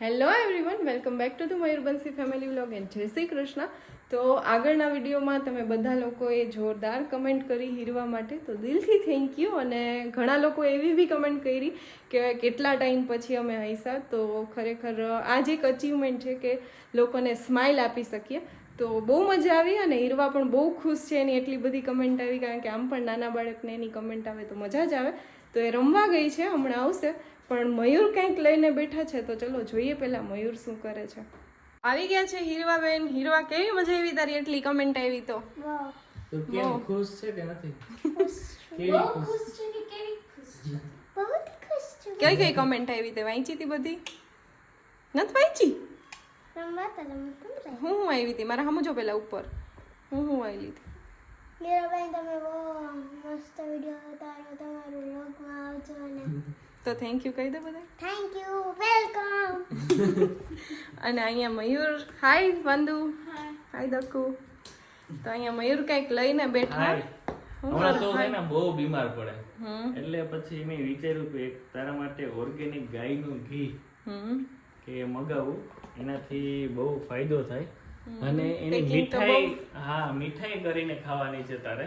Hello everyone welcome back to the Mayurbansi family vlog and Jai Shri Krishna તો આગળના વિડીયોમાં તમે બધા લોકોએ જોરદાર કમેન્ટ કરી હીરવા માટે. તો દિલથી થેન્ક યુ અને ઘણા લોકો એવી બી કમેન્ટ કરી કે કેટલા ટાઈમ પછી અમે હૈસા તો ખરેખર આ જ એક અચીવમેન્ટ છે કે લોકોને સ્માઇલ આપી શકીએ. તો બહુ મજા આવી અને હીરવા પણ બહુ ખુશ છે એની એટલી બધી કમેન્ટ આવી. કારણ કે આમ પણ નાના બાળકને એની કમેન્ટ આવે તો મજા જ આવે. તો એ રમવા ગઈ છે હમણાં આવશે. પણ મયુર કંઈક લઈને બેઠા છે તો ચલો જોઈએ પહેલાં મયુર શું કરે છે. આવી ગયા છે હીરવા બેન હીરવા કેવી મજા આવી તારી? એટલી કમેન્ટ આવી તો. તો ખુશ છે કે નથી? કઈ કઈ કમેન્ટ આવી તે? વાંચી હતી બધી? નથી વાંચી? હું હું આવી હતી? મારા સમજો પેલા ઉપર. હું હું આવી હતી મીરાબાઈ તમે બહુ મસ્ત વીડિયો ઉતારો તમારું વ્લોગમાં આવજો અને તો થેન્ક યુ કહી દો બધા. થેન્ક યુ વેલકમ અને અહીંયા મયુર હાય વંદુ. હાય દક્કુ. તો અહીંયા મયુર કંઈક લઈને બેઠા. હાય હમણાં તો છે ને બહુ બીમાર પડે. હમ. એટલે પછી મેં વિચાર્યું કે તારા માટે ઓર્ગેનિક ગાયનું ઘી હમ. કે મગાવું. એનાથી બહુ ફાયદો થાય. અને એની મીઠાઈ હા મીઠાઈ કરીને ખાવાની છે તારે.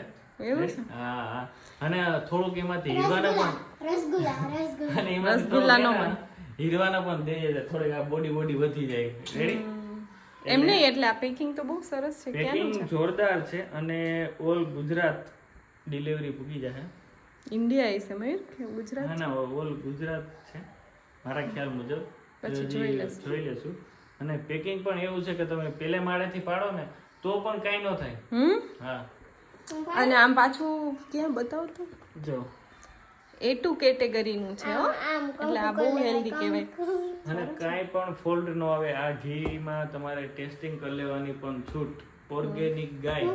હા હા. અને થોડુંક એમાંથી હીરવાના પણ રસગુલ્લા રસગુલ્લા. રસગુલ્લાનો હીરવાના પણ દે છે થોડીક આ બોડી બોડી વધી જાય. રેડી એમ નહીં એટલે આ પેકિંગ તો બહુ સરસ છે પેકિંગ જોરદાર છે અને ઓલ ગુજરાત ડિલિવરી પૂકી જાય ઇન્ડિયા છે મયુર કે ગુજરાત ના ના ઓલ ગુજરાત છે. મારા ખ્યાલ મુજબ. પછી જોઈ લેશું. જોઈ લેશું અને પેકિંગ પણ એવું છે કે તમે પેલે માળેથી પાડો ને તો પણ કાંઈ ન થાય. હમ? હા. અને આમ પાછું ક્યાં બતાવતો? જો. એ ટુ કેટેગરીનું છે હો. એટલે આ બહુ હેલ્ધી કહેવાય. અને કાંઈ પણ ફોલ્ટ ન આવે. આ ઘીમાં તમારે ટેસ્ટિંગ કરી લેવાની પણ છૂટ. ઓર્ગેનિક ગાય.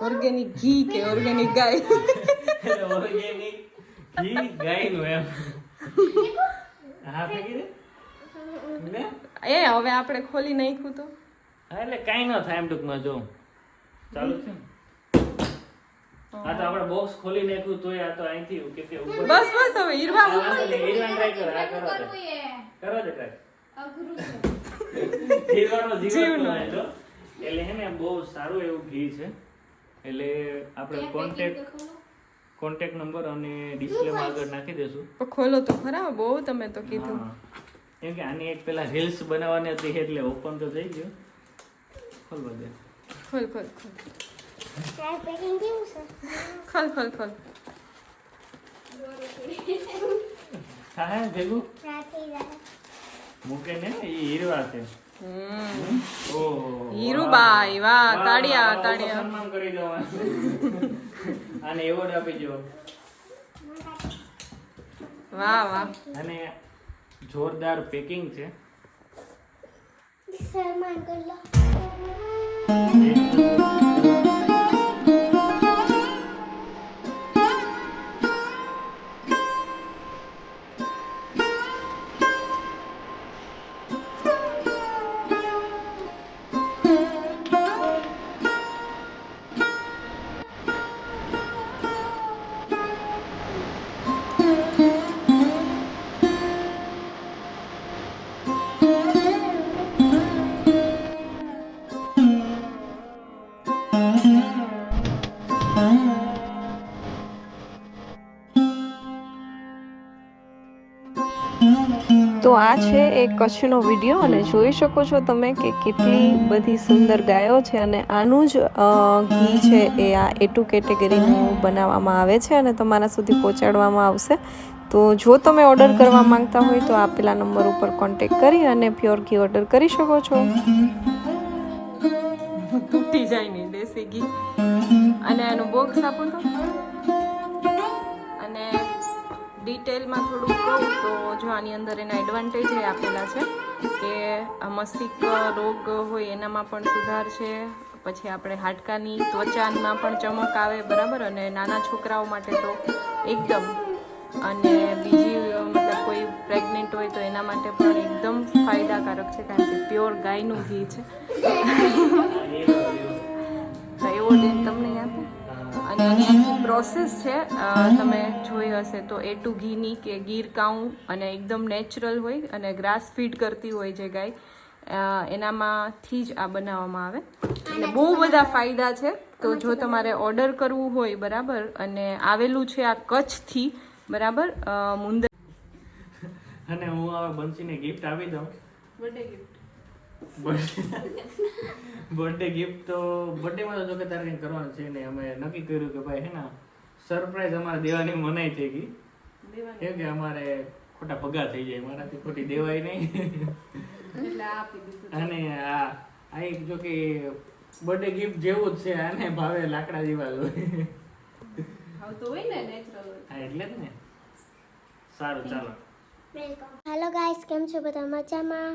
ઓર્ગેનિક ઘી કે ઓર્ગેનિક ગાય? ઓર્ગેનિક ઘી ગાયનું એમ. હા ફેંકી દે ને એ હવે આપણે ખોલી નાખ્યું તો. એટલે કાંઈ ન થાય એમ ટૂંકમાં જો. ચાલુ છે ને? તો આપણે બોક્સ ખોલી નાખ્યું તોય આ તો અહીંથી કે તે ઉપર બસ બસ હવે હીરવા આ વાંધો નહીં, કરો, આ કરો તે. કરો તે try. હીરવાનો જીવન તો હોય એટલે હે ને બહુ સારું એવું ઘી છે. એટલે આપણે કોન્ટેક્ટ કોન્ટેક્ટ નંબર અને ડિસ્પ્લેમાં આગળ નાખી દેશું. ખોલો તો ખરા બહુ તમે તો કીધું. કેમ કે આની એક પેલા રીલ્સ બનાવવાની હતી એટલે ઓપન તો થઈ ગયો. ખોલ ખોલ ખોલ ખોલ. ખોલ ખોલ ભેગું. જાય મૂકે ને એ હીરવા છે. હીરુબાઈ વાહ વાહ, તાળિયા સન્માન કરી દો આને એવોર્ડ આપી દો વાહ વાહ. અને જોરદાર પેકિંગ છે. તો આ છે એ કચ્છનો વીડિયો અને જોઈ શકો છો તમે કે કેટલી બધી સુંદર ગાયો છે અને આનું જ ઘી છે એ આ એ ટુ કેટેગરીનું બનાવવામાં આવે છે અને તમારા સુધી પહોંચાડવામાં આવશે. તો જો તમે ઓર્ડર કરવા માંગતા હોય તો આપેલા નંબર ઉપર કોન્ટેક્ટ કરી અને પ્યોર ઘી ઓર્ડર કરી શકો છો. તૂટી જાય નહીં દેશી ઘી. અને એનું બોક્સ આપો તો. ડિટેલમાં થોડું કહું તો જો આની અંદર એના એડવાન્ટેજ એ આપેલા છે કે આ મસ્તિષ્ક રોગ હોય એનામાં પણ સુધાર છે, પછી આપણે હાડકાની ત્વચામાં પણ ચમક આવે, બરાબર? અને નાના છોકરાઓ માટે તો એકદમ. અને બીજી, મતલબ કોઈ પ્રેગ્નન્ટ હોય તો એના માટે પણ એકદમ ફાયદાકારક છે, કારણ કે પ્યોર ગાયનું ઘી છે. તો એવો ડેટ તમને અને આની પ્રોસેસ છે તમે જોઈ હશે તો એ ટુ ઘીની કે ગીર કાઉ અને એકદમ નેચરલ હોય અને ગ્રાસ ફીડ કરતી હોય જે ગાય એનામાંથી જ આ બનાવવામાં આવે. એટલે બહુ બધા ફાયદા છે. તો જો તમારે ઓર્ડર કરવું હોય બરાબર અને આવેલું છે આ કચ્છથી બરાબર મુંદર અને હું હવે બંસીને ગિફ્ટ આપી દઉં. બર્થડે ગિફ્ટ બર્થડે ગિફ્ટ તો બર્થડેમાં તો જો કે તારે કંઈ કરવાનું છે ને અમે નક્કી કર્યું કે ભાઈ હે ને સરપ્રાઈઝ અમારે દેવાની મનાઈ થઈ ગઈ. કેમ કે અમારે ખોટા પગા થઈ જાય. મારાથી ખોટી દેવાય નહીં. અને આ આ એક જો કે બર્થડે ગિફ્ટ જેવું જ છે. આને ભાવે લાકડા જેવા જ હોય. હવે તો હોય ને નેચરલ હા એટલે જ ને. સારું ચાલો. હેલો ગાઈસ કેમ છો બધા? મજામાં?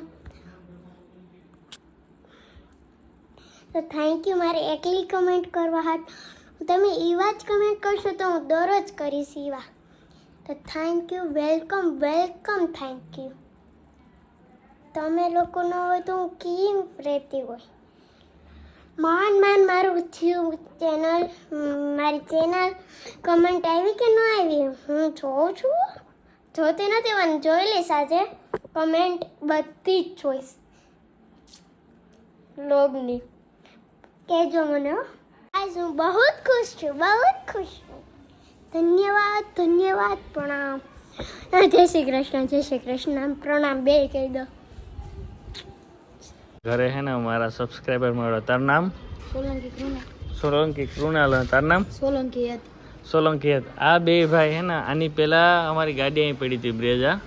તો થેન્ક યુ મારે એકલી કમેન્ટ કરવા હાથ. તમે એવા જ કમેન્ટ કરશો તો હું દરરોજ કરીશ એવા તો thank you welcome welcome thank you તમે લોકો ન હોય તો હું કેમ રહેતી હોય? માન માન મારું થયું ચેનલ મારી ચેનલ કમેન્ટ આવી કે ન આવી? હું જોઉં છું. જોતી નથી, પણ જોઈ લઈશ આજે. કમેન્ટ બધી જ જોઈશ. લોગની કહેજો મને. આજ હું બહુ જ ખુશ છું બહુ જ ખુશ છું. ધન્યવાદ ધન્યવાદ પ્રણામ. જય શ્રી કૃષ્ણ જય શ્રી કૃષ્ણ. પ્રણામ બે કહી દો. ઘરે હે ને મારા સબસ્ક્રાઈબર મળ્યો તાર નામ? સોલંકી કૃણાલ. સોલંકી કૃણાલ. તાર નામ? સોલંકી સોલંકી હતા. આ બે ભાઈ હે ને આની પહેલાં અમારી ગાડી અહીં પડી હતી બ્રેજા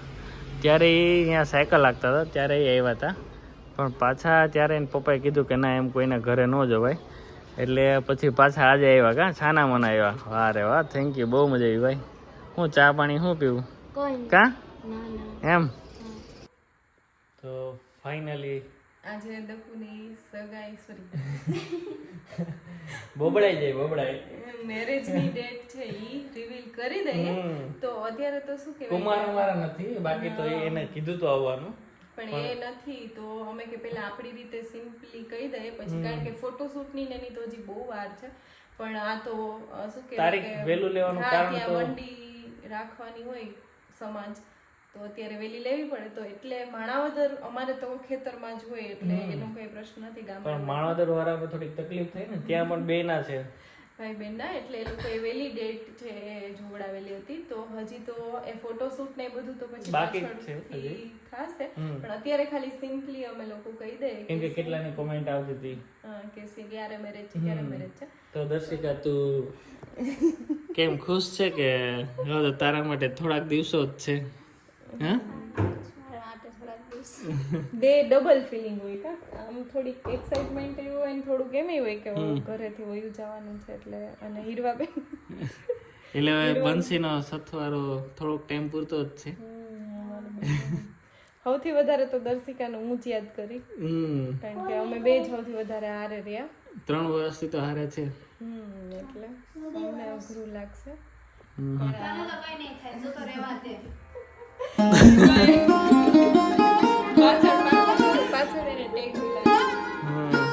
ત્યારે એ અહીંયા સાયકલ લાગતા હતા ત્યારે એ આવ્યા હતા. પણ પાછા ત્યારે એને પપ્પાએ કીધું કે ના એમ કોઈના ઘરે ન જવાય. એટલે પછી પાછા આજે આવ્યા કા છાના મના આવ્યા. વાહ રે વાહ થેન્ક યુ બહુ મજા આવી ભાઈ. હું ચા પાણી શું પીવું? કોઈ કા? ના ના. એમ? તો ફાઇનલી આજે દકુની સગાઈ સોરી બોબડાઈ જાય બોબડાઈ. મેરેજની ડેટ છે ઈ રિવીલ કરી દઈએ. તો અત્યારે તો શું કહેવાય કુમાર અમારા નથી બાકી તો એ- એને કીધું તો આવવાનું. પણ એ નથી તો અમે કે પેલા આપણી રીતે સિમ્પલી કહી દઈએ. પછી કારણ કે ફોટોશૂટની એની તો હજી બહુ વાર છે. પણ આ તો શું કે તારીખ વેલું લેવાનું કારણ તો- મંડી રાખવાની હોય સમાજ તો અત્યારે વેલી લેવી પડે. તો એટલે માણાવદર અમારે તો ખેતરમાં જ હોય એટલે એનો કઈ પ્રશ્ન નથી ગામ પણ માણાવદર વાળાને થોડીક તકલીફ થઈ ને ત્યાં પણ બેના છે. ભાઈ બેન ના એટલે એ લોકો એ વેલી ડેટ છે એ જોવડાવેલી હતી. તો હજી તો એ ફોટોશૂટ ને બધું તો પછી બાકી છે ખાસ છે. પણ અત્યારે ખાલી સિમ્પલી અમે લોકો કહી દઈએ કેમ કે કેટલાની કોમેન્ટ આવતી હતી? કે સી ક્યારે મેરેજ છે ક્યારે મેરેજ છે. તો દર્શિકા તું કેમ ખુશ છે કે હવે તારા માટે થોડાક દિવસો જ છે? હા? બે ડબલ ફિલિંગ હોય કા? આમ થોડીક એક્સાઇટમેન્ટ એવું હોય ને થોડુંક એમ હોય કે ઘરેથી વયું જવાનું છે એટલે અને હીરવાબેન એટલે હવે બંસીનો સથવારો થોડોક ટાઈમ પૂરતો જ છે. સૌથી વધારે તો દર્શિકાનું હું જ યાદ કરી. હમ. કારણ કે અમે બે જ સૌથી વધારે હારે રહ્યા. ત્રણ વર્ષથી તો હારે છે. હમ એટલે અમને અઘરું લાગશે.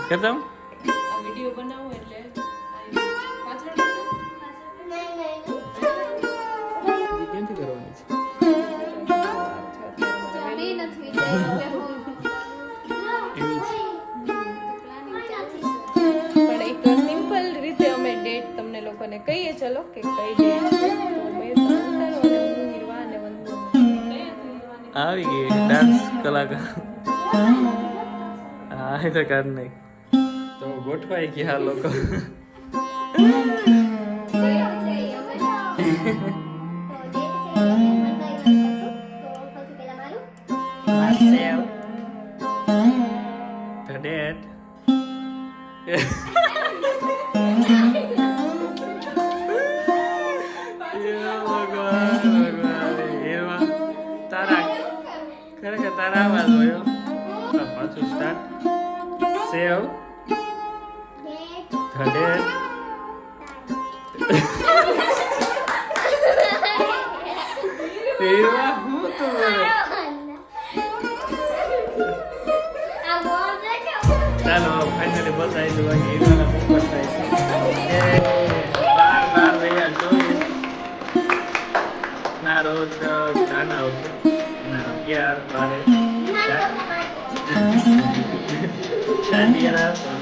પાછળ આવી ગઈ ડાન્સ કલાકાર. હા એ તો કર નહીં તો ગોઠવાઈ ગયા લોકો. The dad. Java doyo. So once you start, save the date. તેરવા હું તો ચાલો ફાઇનલી બસ આવી જવા ગીરવાના મુખ થાય બાર બાર રહ્યા ચોવીસ ના રોજ નાના અગિયાર બારે હતી